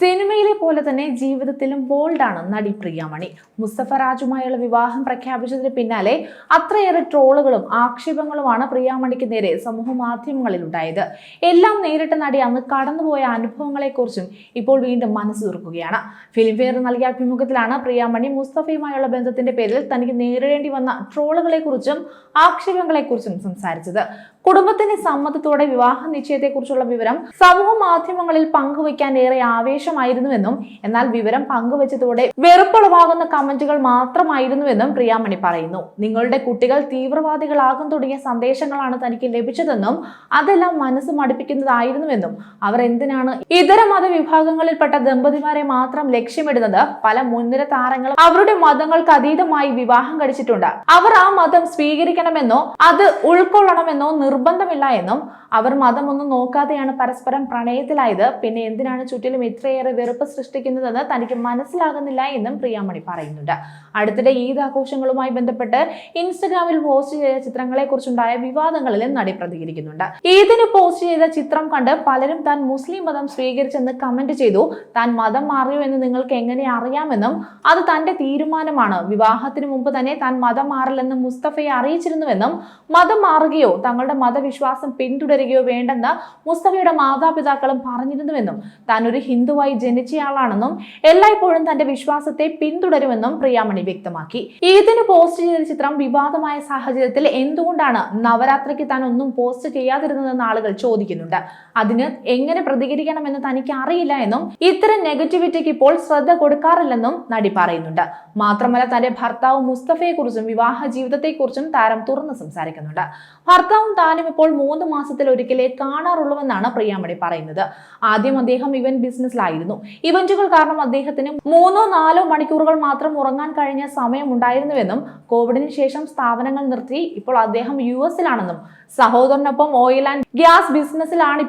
സിനിമയിലെ പോലെ തന്നെ ജീവിതത്തിലും ബോൾഡാണ് നടി പ്രിയാമണി. മുസ്തഫ രാജുമായുള്ള വിവാഹം പ്രഖ്യാപിച്ചതിന് പിന്നാലെ അത്രയേറെ ട്രോളുകളും ആക്ഷേപങ്ങളുമാണ് പ്രിയാമണിക്ക് നേരെ സമൂഹ മാധ്യമങ്ങളിൽ ഉണ്ടായത് എല്ലാം നേരിട്ട നടി അന്ന് കടന്നുപോയ അനുഭവങ്ങളെക്കുറിച്ചും ഇപ്പോൾ വീണ്ടും മനസ്സ് തുറക്കുകയാണ് ഫിലിംഫെയർ നൽകിയ അഭിമുഖത്തിലാണ് പ്രിയാമണി മുസ്തഫയുമായുള്ള ബന്ധത്തിന്റെ പേരിൽ തനിക്ക് നേരിടേണ്ടി വന്ന ട്രോളുകളെക്കുറിച്ചും ആക്ഷേപങ്ങളെക്കുറിച്ചും സംസാരിച്ചത്. കുടുംബത്തിന്റെ സമ്മതത്തോടെ വിവാഹ നിശ്ചയത്തെക്കുറിച്ചുള്ള വിവരം സമൂഹ മാധ്യമങ്ങളിൽ പങ്കുവയ്ക്കാൻ ഏറെ ആവേശമായിരുന്നുവെന്നും എന്നാൽ വിവരം പങ്കുവച്ചതോടെ വെറുപ്പുളവാകുന്ന കമന്റുകൾ മാത്രമായിരുന്നുവെന്നും പ്രിയാമണി പറയുന്നു. നിങ്ങളുടെ കുട്ടികൾ തീവ്രവാദികളാകും തുടങ്ങിയ സന്ദേശങ്ങളാണ് തനിക്ക് ലഭിച്ചതെന്നും അതെല്ലാം മനസ്സ് മടുപ്പിക്കുന്നതായിരുന്നുവെന്നും അവർ എന്തിനാണ് ഇതര മതവിഭാഗങ്ങളിൽപ്പെട്ട ദമ്പതിമാരെ മാത്രം ലക്ഷ്യമിടുന്നത്? പല മുൻനിര താരങ്ങളും അവരുടെ മതങ്ങൾക്ക് അതീതമായി വിവാഹം കഴിച്ചിട്ടുണ്ട്. അവർ ആ മതം സ്വീകരിക്കണമെന്നോ അത് ഉൾക്കൊള്ളണമെന്നോ നിർബന്ധമില്ല എന്നും അവർ മതമൊന്നും നോക്കാതെയാണ് പരസ്പരം പ്രണയത്തിലായത്. പിന്നെ എന്തിനാണ് ചുറ്റിലും ഇത്രയേറെ വെറുപ്പ് സൃഷ്ടിക്കുന്നതെന്ന് തനിക്ക് മനസ്സിലാകുന്നില്ല എന്നും പ്രിയാമണി പറയുന്നുണ്ട്. അടുത്തിടെ ഈദ് ആഘോഷങ്ങളുമായി ബന്ധപ്പെട്ട് ഇൻസ്റ്റഗ്രാമിൽ പോസ്റ്റ് ചെയ്ത ചിത്രങ്ങളെ കുറിച്ചുണ്ടായ വിവാദങ്ങളിലും നടി പ്രതികരിക്കുന്നുണ്ട്. ഈദിന് പോസ്റ്റ് ചെയ്ത ചിത്രം കണ്ട് പലരും താൻ മുസ്ലിം മതം സ്വീകരിച്ചെന്ന് കമന്റ് ചെയ്തു. താൻ മതം മാറിയോ എന്ന് നിങ്ങൾക്ക് എങ്ങനെ അറിയാമെന്നും അത് തന്റെ തീരുമാനമാണ്. വിവാഹത്തിന് മുമ്പ് തന്നെ താൻ മതം മാറില്ലെന്ന് മുസ്തഫയെ അറിയിച്ചിരുന്നുവെന്നും മതം മാറുകയോ തങ്ങളുടെ മതവിശ്വാസം പിന്തുടരുകയോ വേണ്ടെന്ന് മുസ്തഫയുടെ മാതാപിതാക്കളും പറഞ്ഞിരുന്നുവെന്നും താൻ ഒരു ഹിന്ദുവായി ജനിച്ചയാളാണെന്നും എല്ലായ്പ്പോഴും തന്റെ വിശ്വാസത്തെ പിന്തുടരുമെന്നും പ്രിയാമണി വ്യക്തമാക്കി. ഈദിന് പോസ്റ്റ് ചെയ്ത ചിത്രം വിവാദമായ സാഹചര്യത്തിൽ എന്തുകൊണ്ടാണ് നവരാത്രിക്ക് താൻ ഒന്നും പോസ്റ്റ് ചെയ്യാതിരുന്നതെന്ന് ആളുകൾ ചോദിക്കുന്നുണ്ട്. അതിന് എങ്ങനെ പ്രതികരിക്കണമെന്ന് തനിക്ക് അറിയില്ല എന്നും ഇത്തരം നെഗറ്റിവിറ്റിക്ക് ഇപ്പോൾ ശ്രദ്ധ കൊടുക്കാറില്ലെന്നും നടി പറയുന്നുണ്ട്. മാത്രമല്ല തന്റെ ഭർത്താവ് മുസ്തഫയെ കുറിച്ചും വിവാഹ ജീവിതത്തെക്കുറിച്ചും താരം തുറന്ന് സംസാരിക്കുന്നുണ്ട്. ഭർത്താവും താനും ഇപ്പോൾ മൂന്ന് മാസത്തിൽ ഒരിക്കലേ കാണാറുള്ളൂവെന്നാണ് പ്രിയാമണി പറയുന്നത്. ആദ്യം അദ്ദേഹം ഇവന്റ് ബിസിനസ്സിലായിരുന്നു. ഇവന്റുകൾ കാരണം അദ്ദേഹത്തിന് മൂന്നോ നാലോ മണിക്കൂറുകൾ മാത്രം ഉറങ്ങാൻ കഴിഞ്ഞ സമയം ഉണ്ടായിരുന്നുവെന്നും കോവിഡിന് ശേഷം സ്ഥാപനങ്ങൾ നിർത്തി ഇപ്പോൾ അദ്ദേഹം യു എസിലാണെന്നും സഹോദരനൊപ്പം ഓയിൽ ആൻഡ് ഗ്യാസ് ബിസിനസ്സിലാണ്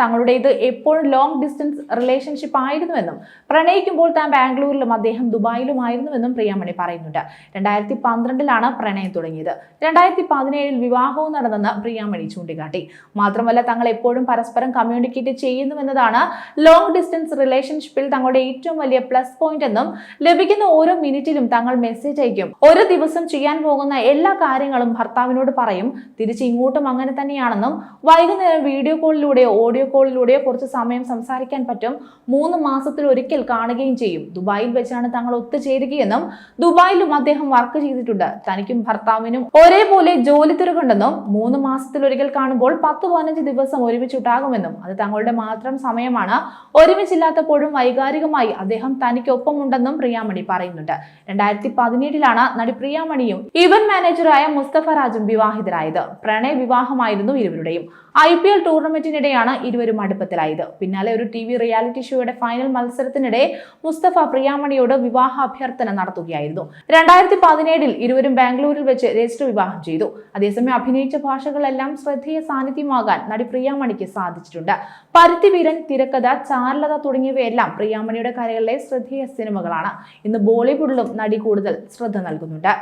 തങ്ങളുടെ ഇത് എപ്പോഴും ലോങ് ഡിസ്റ്റൻസ് റിലേഷൻഷിപ്പ് ആയിരുന്നുവെന്നും പ്രണയിക്കുമ്പോൾ താൻ ബാംഗ്ലൂരിലും അദ്ദേഹം ദുബായിലുമായിരുന്നുവെന്നും പ്രിയാമണി പറയുന്നുണ്ട്. രണ്ടായിരത്തി പന്ത്രണ്ടിലാണ് പ്രണയം തുടങ്ങിയത്. രണ്ടായിരത്തി പതിനേഴിൽ വിവാഹവും നടന്നെന്ന് പ്രിയാമണി ചൂണ്ടിക്കാട്ടി. മാത്രമല്ല തങ്ങൾ എപ്പോഴും പരസ്പരം കമ്മ്യൂണിക്കേറ്റ് ചെയ്യുന്നുവെന്നതാണ് ലോങ് ഡിസ്റ്റൻസ് റിലേഷൻഷിപ്പിൽ തങ്ങളുടെ ഏറ്റവും വലിയ പ്ലസ് പോയിന്റ് എന്നും ലഭിക്കുന്ന ഓരോ മിനിറ്റിലും തങ്ങൾ മെസ്സേജ് അയക്കും. ഒരു ദിവസം ചെയ്യാൻ പോകുന്ന എല്ലാ കാര്യങ്ങളും ഭർത്താവിനോട് പറയും. തിരിച്ച് ഇങ്ങോട്ടും അങ്ങനെ തന്നെയാണെന്നും വൈകുന്നേരം വീഡിയോ കോളിലൂടെയോ ഓഡിയോ കോളിലൂടെയോ കുറച്ച് സമയം സംസാരിക്കാൻ പറ്റും. മൂന്ന് മാസത്തിൽ ഒരിക്കൽ കാണുകയും ചെയ്യും. ദുബായിൽ വെച്ചാണ് തങ്ങൾ ഒത്തുചേരുകയെന്നും ദുബായിലും അദ്ദേഹം വർക്ക് ചെയ്തിട്ടുണ്ട്. തനിക്കും ഭർത്താവിനും ഒരേപോലെ ജോലി തിരക്കുണ്ടെന്നും മൂന്ന് മാസത്തിൽ ഒരിക്കൽ കാണുമ്പോൾ പത്ത് പതിനഞ്ച് ദിവസം ഒരുമിച്ചുണ്ടാകുമെന്നും അത് തങ്ങളുടെ മാത്രം സമയമാണ്. ഒരുമിച്ചില്ലാത്തപ്പോഴും വൈകാരികമായി അദ്ദേഹം തനിക്കൊപ്പമുണ്ടെന്നും പ്രിയാമണി പറയുന്നുണ്ട്. രണ്ടായിരത്തി പതിനേഴിലാണ് നടി പ്രിയാമണിയും ഇവന്റ് മാനേജറായ മുസ്തഫ രാജും വിവാഹിതരായത്. പ്രണയ വിവാഹമായിരുന്നു ഇരുവരുടെയും. ഐ പി എൽ ടൂർണമെന്റിനിടെയാണ് ഇരുവരും അടുപ്പത്തിലായത്. പിന്നാലെ ഒരു ടി വി റിയാലിറ്റി ഷോയുടെ ഫൈനൽ മത്സരത്തിനിടെ മുസ്തഫ പ്രിയാമണിയോട് വിവാഹ അഭ്യർത്ഥന നടത്തുകയായിരുന്നു. രണ്ടായിരത്തി പതിനേഴിൽ ഇരുവരും ബാംഗ്ലൂരിൽ വെച്ച് രജിസ്റ്റർ വിവാഹം ചെയ്തു. അതേസമയം അഭിനയിച്ച ഭാഷകളെല്ലാം ശ്രദ്ധേയ സാന്നിധ്യമാകാൻ നടി പ്രിയാമണിക്ക് സാധിച്ചിട്ടുണ്ട്. പരുത്തിവീരൻ തിരക്കഥ ചാരുലത തുടങ്ങിയവയെല്ലാം പ്രിയാമണിയുടെ കരകളിലെ ശ്രദ്ധേയ സിനിമകളാണ്. ഇന്ന് ബോളിവുഡിലും നടി കൂടുതൽ ശ്രദ്ധ നൽകുന്നുണ്ട്.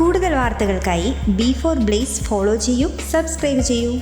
കൂടുതൽ വാർത്തകൾക്കായി ബി ഫോർ ബ്ലേസ് ഫോളോ ചെയ്യൂ സബ്സ്ക്രൈബ് ചെയ്യൂ.